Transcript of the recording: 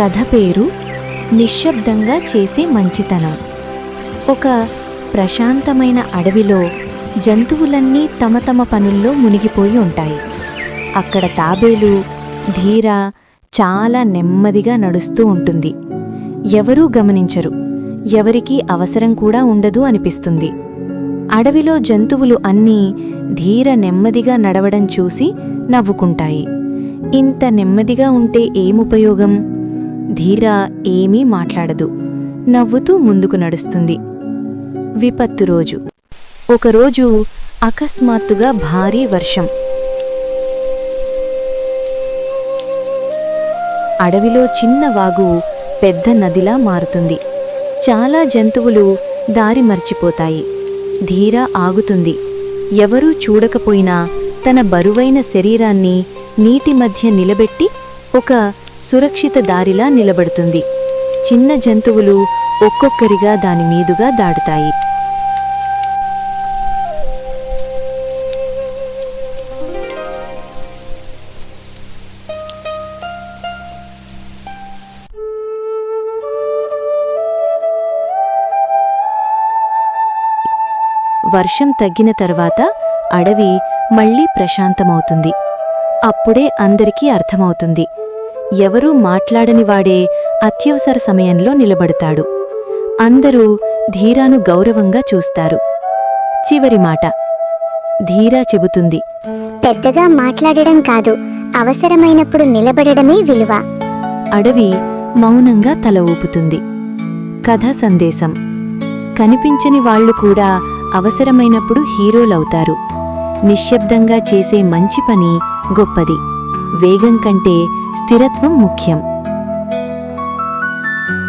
కథ పేరు నిశ్శబ్దంగా చేసే మంచితనం. ఒక ప్రశాంతమైన అడవిలో జంతువులన్నీ తమ తమ పనుల్లో మునిగిపోయి ఉంటాయి. అక్కడ తాబేలు ధీర చాలా నెమ్మదిగా నడుస్తూ ఉంటుంది. ఎవరూ గమనించరు. ఎవరికీ అవసరం కూడా ఉండదు అనిపిస్తుంది. అడవిలో జంతువులు అన్నీ ధీర నెమ్మదిగా నడవడం చూసి నవ్వుకుంటాయి. ఇంత నెమ్మదిగా ఉంటే ఏముపయోగం ధీర ఏమీ మాట్లాడదు. నవ్వుతూ ముందుకు నడుస్తుంది. విపత్తు రోజు. ఒకరోజు అకస్మాత్తుగా భారీ వర్షం. అడవిలో చిన్న వాగు పెద్ద నదిలా మారుతుంది. చాలా జంతువులు దారి మర్చిపోతాయి. ధీర ఆగుతుంది. ఎవరూ చూడకపోయినా తన బరువైన శరీరాన్ని నీటి మధ్య నిలబెట్టి ఒక సురక్షిత దారిలా నిలబడుతుంది. చిన్న జంతువులు ఒక్కొక్కరిగా దాని మీదుగా దాటుతాయి వర్షం తగ్గిన తర్వాత అడవి మళ్ళీ ప్రశాంతమవుతుంది. అప్పుడే అందరికీ అర్థమవుతుంది. ఎవరూ మాట్లాడనివాడే అత్యవసర సమయంలో నిలబడతాడు. అందరూ ధీరాను గౌరవంగా చూస్తారు. చివరి మాట. ధీరా చెబుతుంది. పెద్దగా మాట్లాడడం కాదు అవసరమైనప్పుడు నిలబడడమే విలువ. అడవి మౌనంగా తల ఊపుతుంది. కథ సందేశం. కనిపించని వాళ్ళు కూడా అవసరమైనప్పుడు హీరోలవుతారు. నిశ్శబ్దంగా చేసే మంచి పని గొప్పది. వేగం కంటే స్థిరత్వం ముఖ్యం